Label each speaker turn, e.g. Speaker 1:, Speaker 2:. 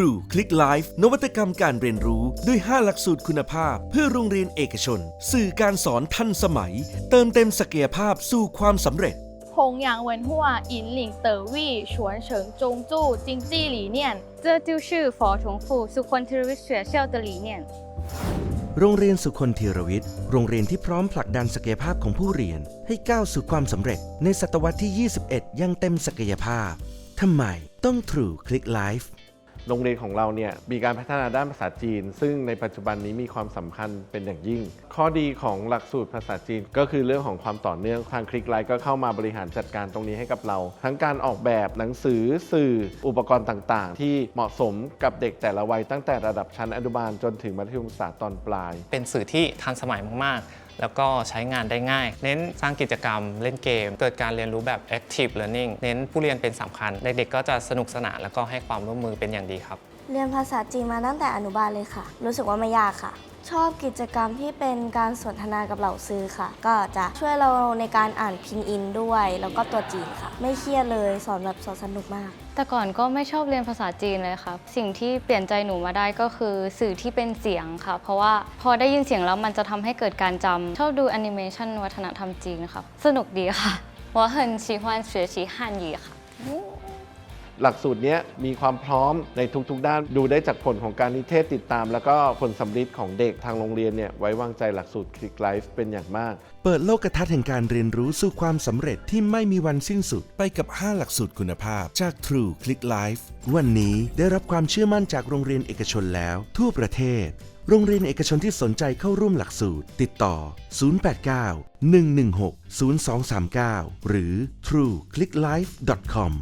Speaker 1: True Click Life นวัตกรรมการเรียนรู้ด้วย 5 หลักสูตรคุณภาพ เพื่อโรงเรียนเอกชน สื่อการสอนทันสมัย เติมเต็มศักยภาพสู่ความสำเร็จ
Speaker 2: พงยางเวินหัวอินหลิงเต๋
Speaker 3: อวี่ชวน
Speaker 2: เฉิงจงจู้จิงจี้หลีเนียนเ
Speaker 3: จอจิวชื่อฝอถงฟูสุคนธีรวิทย์เสียเชี่วตอหลีเนียน
Speaker 1: โรงเรียนสุคนธีรวิทย์ โรงเรียนที่พร้อมผลักดันศักยภาพของผู้เรียน ให้ก้าวสู่ความสำเร็จ ในศตวรรษที่ 21 ยังเต็มศักยภาพทำไมต้อง True Click Life
Speaker 4: โรงเรียนของเราเนี่ยมีการพัฒนาด้านภาษาจีน ซึ่งในปัจจุบันนี้มีความสำคัญเป็นอย่างยิ่ง ข้อดีของหลักสูตรภาษาจีน ก็คือเรื่องของความต่อเนื่องทางคลิกไลน์ก็เข้ามาบริหารจัดการตรงนี้ให้กับเรา ทั้งการออกแบบหนังสือสื่ออุปกรณ์ต่างๆ ที่เหมาะสมกับเด็กแต่ละวัยตั้งแต่ระดับชั้นอนุบาลจนถึงมัธยมศึกษาตอนปลาย
Speaker 5: เป็นสื่อที่ทันสมัยมากๆ แล้วก็ใช้งานได้ง่าย เน้นสร้างกิจกรรมเล่นเกม เกิดการเรียนรู้แบบ active learning เน้นผู้เรียนเป็นสำคัญ เด็กๆก็จะสนุกสนานแล้วก็ให้ความร่วมมือเป็นอย่างดีครับ
Speaker 6: เรียนภาษาจีนมาตั้งแต่อนุบาลเลยค่ะ รู้สึกว่าไม่ยากค่ะ ชอบกิจกรรมที่เป็นการสนทนากับเหล่าซื้อค่ะ ก็จะช่วยเราในการอ่านพินอินด้วย แล้วก็ตัวจีนค่ะ ไม่เครียดเลยสอนแบบสอนสนุกมาก
Speaker 3: แต่ก่อนก็ไม่ชอบเรียนภาษาจีนเลยค่ะ สิ่งที่เปลี่ยนใจหนูมาได้ก็คือสื่อที่เป็นเสียงค่ะ เพราะว่าพอได้ยินเสียงแล้วมันจะทำให้เกิดการจำชอบดูแอนิเมชันวัฒนธรรมจีนค่ะ สนุกดีค่ะ我很喜欢学习汉语ค่ะ
Speaker 4: หลักสูตรนี้มีความพร้อมในทุกๆ ด้าน ดูได้จากผลของการนิเทศติดตาม แล้วก็ผลสำลิดของเด็กทางโรงเรียนเนี่ยไว้วางใจหลักสูตรคลิกไลฟ์เป็นอย่างมาก
Speaker 1: เปิดโลกทัศน์แห่งการเรียนรู้สู่ความสำเร็จที่ไม่มีวันสิ้นสุดไปกับ 5 หลักสูตรคุณภาพจาก True Click Life วันนี้ได้รับความเชื่อมั่นจากโรงเรียนเอกชนแล้ว ทั่วประเทศ โรงเรียนเอกชนที่สนใจเข้าร่วมหลักสูตร ติดต่อ 089 116 0239 หรือ trueclicklife.com